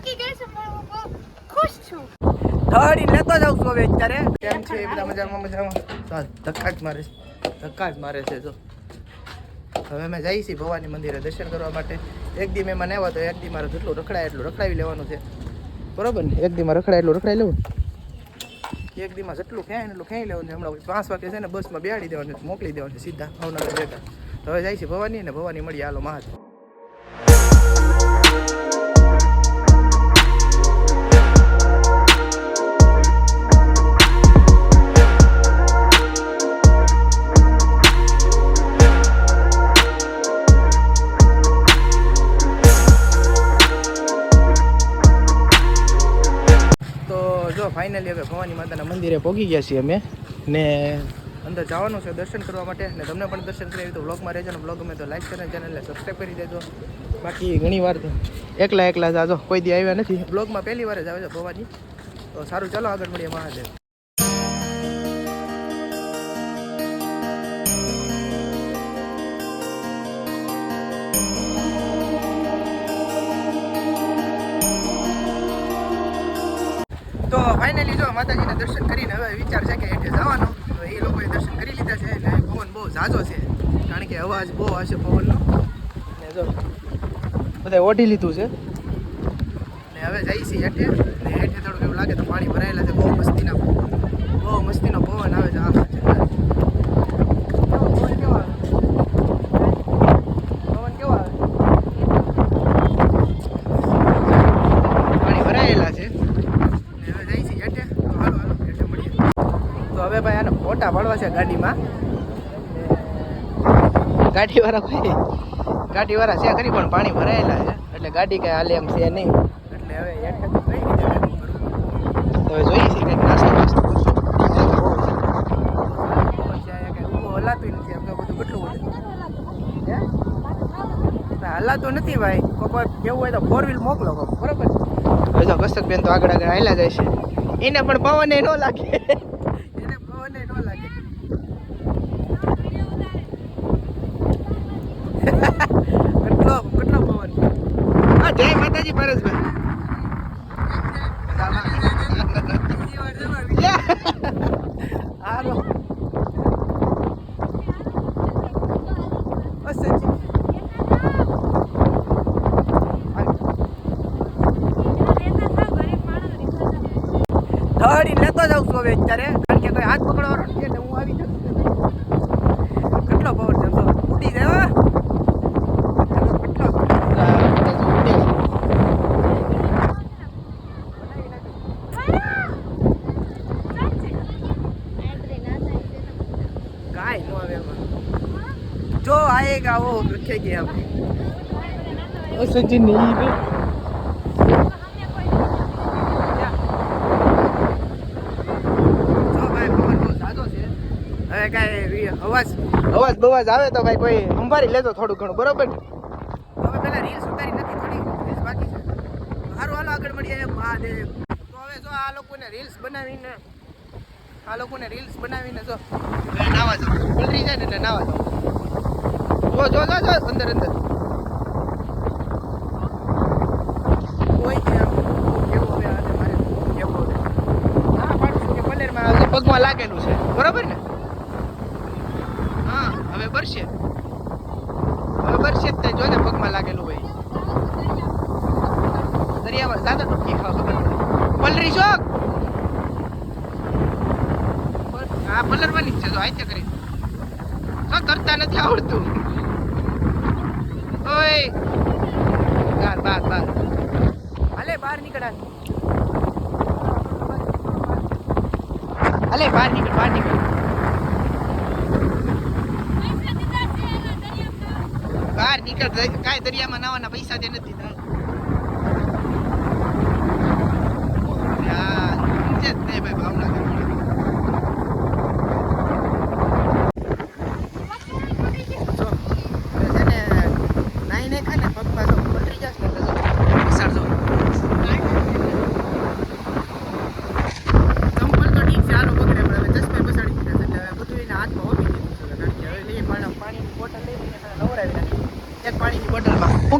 ગઈ છું પણ હું બહુ ખુશ છું. થડી લેતો જાઉં છું હવે અત્યારે. કેમ છે બધા મજામાં મજામાં? ચાલ ધક્કા જ મારે છે ધક્કા જ મારે છે જો. હવે અમે જઈએ છીએ ભવાની મંદિરે દર્શન કરવા માટે. એક દી મહેમાન આવ્યા તો એક દી મારે જેટલું રખડાય એટલું રખડાવી લેવાનું છે. બરોબર ને? એક દીમાં રખડાય એટલું રખડાવી લેવું એક દીમાં જેટલું ખેંચ એટલું ખેંચી લેવાનું છે. હમણાં પાંચ વાગે છે ને બસમાં બેહાડી દેવાનું મોકલી દેવાનું છે સીધા ભાવનગર બેઠા તો હવે જાય છે ભવાની ને ભવાની મળી હાલો મહાદેવ મંદિરે પહોંચી ગયા છીએ અમે. ને અંદર જવાનું છે દર્શન કરવા માટે. ને તમને પણ દર્શન કરાવી તો બ્લોગમાં રહેજો ને બ્લોગ અમે તો લાઈક કરીને ચેનલને સબસ્ક્રાઈબ કરી દેજો. બાકી ઘણી વાર એકલા એકલા જાજો કોઈ દી આવ્યા નથી. બ્લોગમાં પહેલી વાર જ આવે છે ભવાજી તો સારું, ચાલો આગળ મળીએ મહાદેવ. ફાઇનલી જો માતાજીના દર્શન કરીને હવે વિચાર છે કે એટલે જવાનો. તો એ લોકોએ દર્શન કરી લીધા છે એટલે પવન બહુ ઝાઝો છે. કારણ કે અવાજ બહુ હશે પવનનો. ને જો બધા ઓઢી લીધું છે. ને હવે જઈ છીએ હેઠે ને હેઠે થોડુંક એવું લાગે તો પાણી ભરાયેલા છે. બહુ મસ્તીના બહુ મસ્તીનો પવન આવે છે. આ પવન કેવો આવે પવન કેવો આવે પાણી ભરાયેલા છે ને હવે જઈ છીએ હેઠે તો હાલો હાલો હેઠે મળીએ તો હવે ભાઈ આને ફોટા પાડવા છે ગાડીમાં. ગાડીવાળા ભાઈ ગાડીવાળા છે ખરી પણ પાણી ભરાયેલા છે. એટલે ગાડી કાંઈ હાલે એમ છે નહીં. એટલે હવે તો તો હવે જોઈએ છીએ કંઈક નાસ્તો નાસ્તો હલાતું નથી આપણે બધું કેટલું બધું હલાતું નથી ભાઈ. કોઈ કેવું હોય તો ફોર વ્હીલ મોકલો બરોબર? હવે બેન કસ્તકબેન તો આગળ આગળ હાલ્યા જાય છે. એને પણ પવન ન લાગે એને પવન ન લાગે કેટલો કેટલો પવન હા જય માતાજી પરેશભાઈ. હાલો. ધડી લેતો જાઉં છું હવે અત્યારે કારણ કે કોઈ હાથ પકડવાનો એટલે હું આવી જાઉં કેટલો પવન છે ઉડી જાય હો. કેટલો ઉડે કાંઈ નો આવે आएगा वो रखेंगे हम। ऐसे जी नहीं भी અવાજ અવાજ બવાજ આવે તો ભાઈ કોઈ સંભાળી લેજો થોડું ઘણું બરોબર? હવે પેલા રીલ્સ ઉતારી નથી થોડી રીલ્સ બાકી છે. સારું હાલો આગળ મળીએ. મહાદેવ. તો હવે જો આ લોકોને રીલ્સ બનાવીને આ લોકોને રીલ્સ બનાવીને જો નાવા જાઓ. પલરી જાય ને એટલે નાવા જાઓ. જો જો જો જો અંદર અંદર. પગમાં લાગેલું છે. બરાબર ને? હા હવે બરશે હવે બરશે જ જોજે પગમાં લાગેલું હોય. દરિયામાં દાદા ડૂબકી ખાવ ખબર પલરી શોખ હા પલરવાની જ છે જો આયતે કરી શું કરતા નથી આવડતું. ઓય. બાર બાર બાર. અલે બહાર નીકળ. અલે બહાર નીકળ બહાર નીકળ. બહાર નીકળ કાંઈ દરિયામાં નાવાના પૈસા જે નથી ભાવનગર.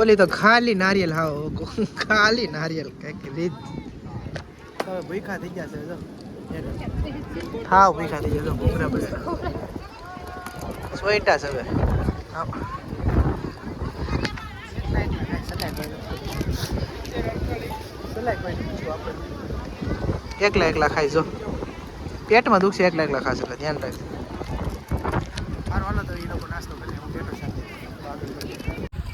ઓલી તો ખાલી નારિયેલ હાવ ખાલી નારિયેલ કંઈક રીત. હવે ભૂખા થઈ ગયા છે જો. હાવ ભૂખા થઈ ગયા જો ભૂખરા બધા. સોઈટા છે હવે. એકલા એકલા ખાઈ જો. પેટમાં દુખશે એકલા એકલા ખાશે એટલે ધ્યાન રાખજો. હારો હાલો તો એ લોકો નાસ્તો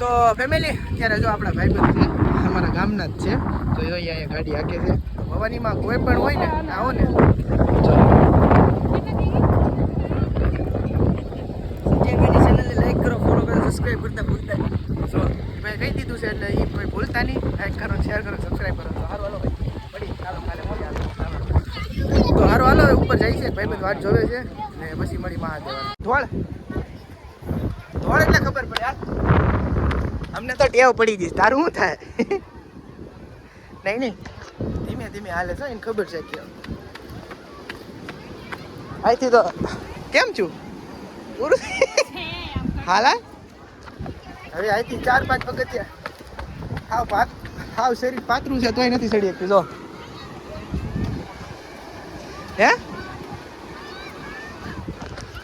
તો ફેમિલી અત્યારે જો આપણા ભાઈ બંધ છે અમારા ગામના જ છે તો એ અહીંયા ગાડી હાકે છે. ભવાનીમાં કોઈ પણ હોય ને આવો ને. લાઈક કરો ફોલો કરો કરતા ભૂલતા નહીં. ભાઈ કહી દીધું છે એટલે એ કોઈ ભૂલતા નહીં. લાઈક કરો શેર કરો સબસ્ક્રાઇબ કરો. તો હારું હાલો ભાઈ. પડી. ચાલો કાલે મજા આવે તો હારું હાલો ઉપર જાય છે. ભાઈ બધું વાત જોવે છે. ને પછી મળી મહાદેવ ધોળ એટલે ખબર પડે યાર અમને તો ટેવ પડી ગઈ તારું શું થાય? નહીં નહીં. ધીમે ધીમે હાલે છે એને ખબર છે કે. અહીંથી તો કેમ છું? પૂરું હાલા? હવે અહીંથી ચાર પાંચ પગથિયા. હાવ પાક હાવ શરીર પાતળું છે તોય નથી સડી શકતું જો. હે?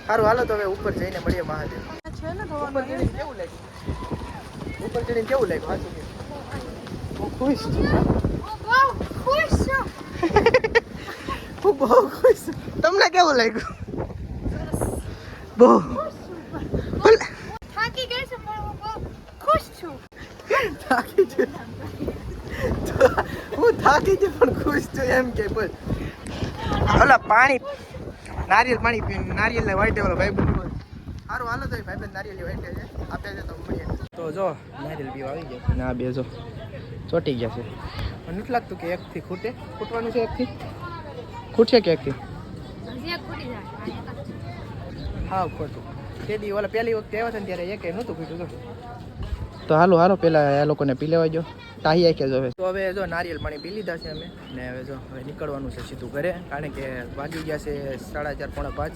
સારું હાલો તો હવે ઉપર જઈને મળીએ મહાદેવ. છે ને કેવું લાગ્યું. ઉપર ચડીને કેવું લાગ્યું? હું ખુશ છું. હું બહુ ખુશ છું. તમને કેવું લાગ્યું? બહુ. થાકી ગઈ છું ખુશ છું થાકી છું. હું થાકી છું, પણ ખુશ છું, એમ કે બોલ. ઓલા પાણી. નારિયેલ પાણી પીને નારિયેલ ને વાઈટે ઓલો ભાઈ સારું હાલો તો ભાઈ બંધ નારિયેલ વાઈટે છે. આપે છે તો મળીએ તો જો નારિયેલ પીવા આવી ગયા. આ બે જો. ચોટી ગયા છે. મને નથી લાગતું કે એકથી ખૂટે? ખૂટવાનું છે એકથી? ખૂટશે કે એકથી? હા ખોટું તે દી ઓલા પહેલી વખતે આવ્યા હતા ને ત્યારે એકે નહોતું પીધું તો તો હાલો હાલો પેલા આ લોકોને પી લેવા જો તાહી આખે જો હવે. તો હવે જો નારિયેલ પાણી પી લીધા છે અમે. ને હવે જો હવે નીકળવાનું છે સીધું ઘરે. કારણ કે વાગી ગયા છે સાડા ચાર પોણા પાંચ.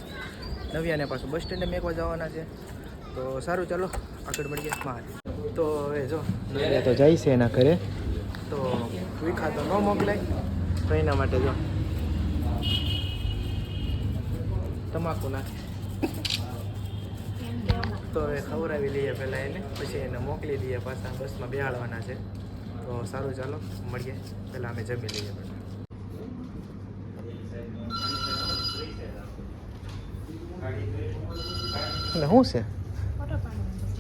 નવ્યાને પાછું બસ સ્ટેન્ડે મેકવા જવાના છે. તો સારું ચાલો. આગળ મળીએ. મહાદેવ તો હવે જો. નવિયા તો જાય છે એના ઘરે. તો વિખા તો ન મોકલાય. તો એના માટે જો. તમાકુ નાખે. તો હવે ખવડાવી લઈએ પહેલાં એને. પછી એને મોકલી દઈએ પાછા. બસમાં બેહાડવાના છે. તો સારું ચાલો મળીએ. પહેલાં અમે જમી લઈએ બધા શું છે?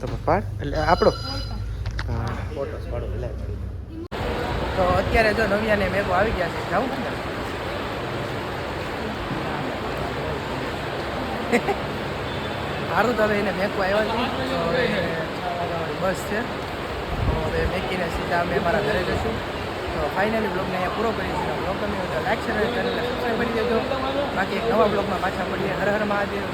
તો પાડ. એટલે આપણો. તો અત્યારે જો નવિયાને મેગો આવી ગયા છે. જાઉં ને. સારું તો હવે એને મેકવા આવ્યા છે. તો હવે બસ છે. તો હવે મેકીને સીધા અમે અમારા ઘરે જઈશું. તો ફાઇનલી બ્લોગને અહીંયા પૂરો કરીશું બ્લોગ ગમે તો લાઈક શેર ચેનલને સબસ્ક્રાઈબ કરી દેજો. બાકી એક નવા બ્લોગમાં પાછા પડીએ હર હર મહાદેવ.